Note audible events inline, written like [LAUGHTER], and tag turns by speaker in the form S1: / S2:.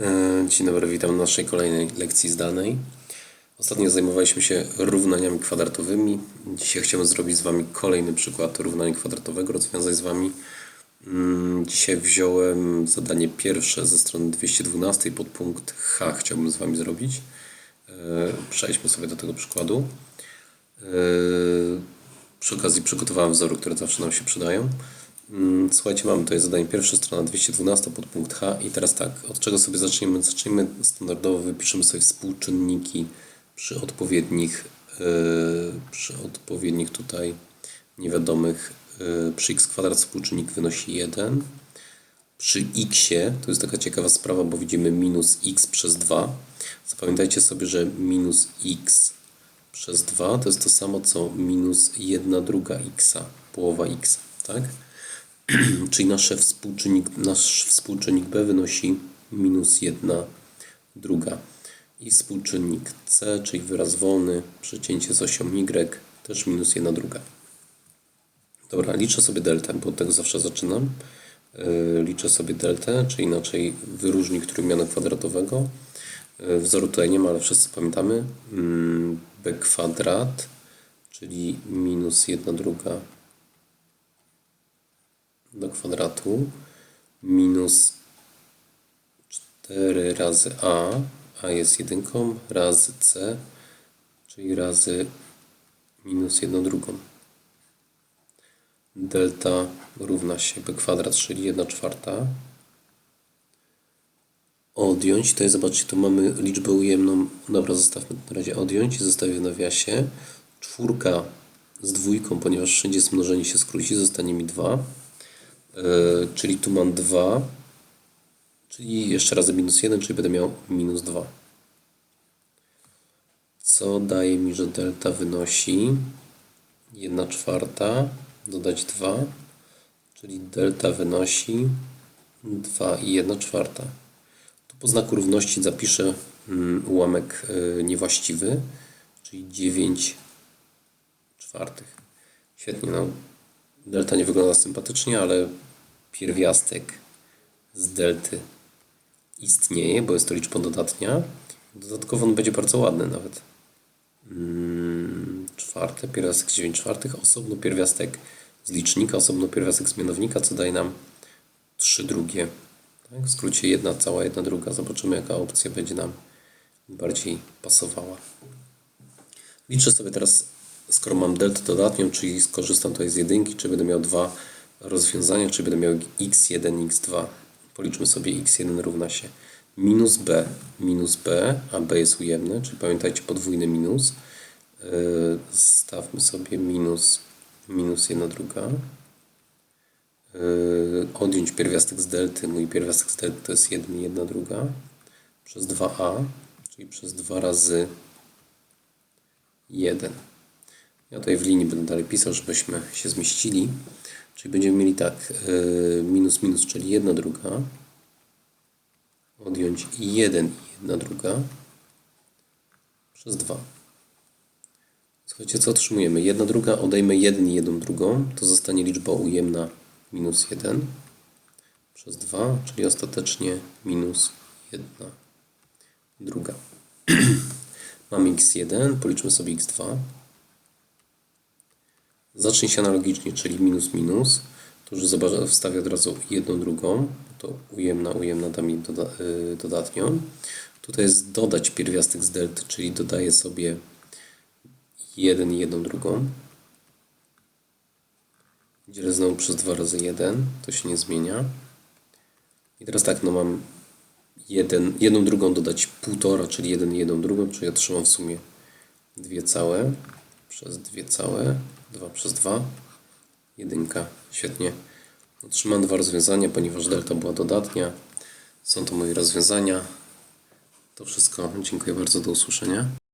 S1: E, Dzień dobry, witam na naszej kolejnej lekcji zdalnej. Ostatnio zajmowaliśmy się równaniami kwadratowymi. Dzisiaj chciałbym zrobić z Wami kolejny przykład równania kwadratowego, rozwiązać z Wami. Mm, Dzisiaj wziąłem zadanie pierwsze ze strony 212 pod punkt H chciałbym z Wami zrobić. E, Przejdźmy sobie do tego przykładu. E, Przy okazji przygotowałem wzory, które zawsze nam się przydają. Mm, Słuchajcie, mamy tutaj zadanie pierwsze, strona 212, podpunkt H. I teraz tak, od czego sobie zaczniemy? Zacznijmy standardowo, wypiszemy sobie współczynniki przy odpowiednich, yy, przy odpowiednich tutaj niewiadomych. Yy, przy x kwadrat współczynnik wynosi 1. Przy x to jest taka ciekawa sprawa, bo widzimy minus x przez 2. Zapamiętajcie sobie, że minus x przez 2 to jest to samo co minus 1 druga x, połowa x, tak? [CLEARS THROAT] Czyli nasze współczynnik, nasz współczynnik b wynosi minus 1 druga. I współczynnik c, czyli wyraz wolny, przecięcie z osią y, też minus 1 druga. Dobra, liczę sobie deltę, bo od tego zawsze zaczynam. Yy, Liczę sobie deltę, czy inaczej wyróżnik trójmianu kwadratowego. Yy, Wzoru tutaj nie ma, ale wszyscy pamiętamy. Mm, b kwadrat, czyli minus 1 druga do kwadratu minus 4 razy a, a jest jedynką, razy c, czyli razy minus 1 drugą. Delta równa się b kwadrat, czyli 1 czwarta. Odjąć, tutaj zobaczcie, tu mamy liczbę ujemną. Dobra, zostawmy na razie odjąć zostawię w nawiasie. Czwórka z dwójką, ponieważ wszędzie jest mnożenie się skróci, zostanie mi 2. Yy, czyli tu mam 2, czyli jeszcze razy minus 1, czyli będę miał minus 2. Co daje mi, że delta wynosi 1 czwarta, dodać 2, czyli delta wynosi 2 i 1 czwarta. Tu po znaku równości zapiszę mm, ułamek yy, niewłaściwy, czyli 9 czwartych. Świetnie, no delta nie wygląda sympatycznie, ale pierwiastek z delty istnieje, bo jest to liczba dodatnia. Dodatkowo on będzie bardzo ładny nawet. Mm, czwarte, pierwiastek z 9 czwartych, osobno pierwiastek z licznika, osobno pierwiastek z mianownika, co daje nam 3 drugie. Tak? W skrócie jedna cała, jedna druga. Zobaczymy, jaka opcja będzie nam bardziej pasowała. Liczę sobie teraz, skoro mam deltę dodatnią, czyli skorzystam tutaj z jedynki, czy będę miał dwa rozwiązaniach, czy będę miał x1, x2. Policzmy sobie x1 równa się minus b minus b, a b jest ujemny, czyli pamiętajcie podwójny minus. Yy, stawmy sobie minus minus 1 druga. Yy, odjąć pierwiastek z delty. No Mój pierwiastek z delty to jest 1 1 druga przez 2a, czyli przez 2 razy 1. Ja tutaj w linii będę dalej pisał, żebyśmy się zmieścili. Czyli będziemy mieli tak, yy, minus minus, czyli 1 druga, odjąć 1 i 1 druga przez 2. Słuchajcie, co otrzymujemy? 1 druga, odejmę 1 i 1 drugą, to zostanie liczba ujemna minus 1 przez 2, czyli ostatecznie minus 1 druga. [CLEARS THROAT] Mamy x1, policzmy sobie x2. Zacznij się analogicznie, czyli minus minus. To już zobaczę, wstawię od razu jedną drugą. To ujemna, ujemna da mi doda, yy, dodatnią. Tutaj jest dodać pierwiastek z delty, czyli dodaję sobie 1 i 1 drugą. Dzielę znowu przez 2 razy 1. To się nie zmienia. I teraz tak, no mam jeden, jedną drugą dodać półtora, czyli 1 i 1 drugą, czyli otrzymam w sumie dwie całe przez dwie całe 2 przez 2, jedynka, świetnie. Otrzymałem dwa rozwiązania, ponieważ delta była dodatnia. Są to moje rozwiązania. To wszystko. Dziękuję bardzo, do usłyszenia.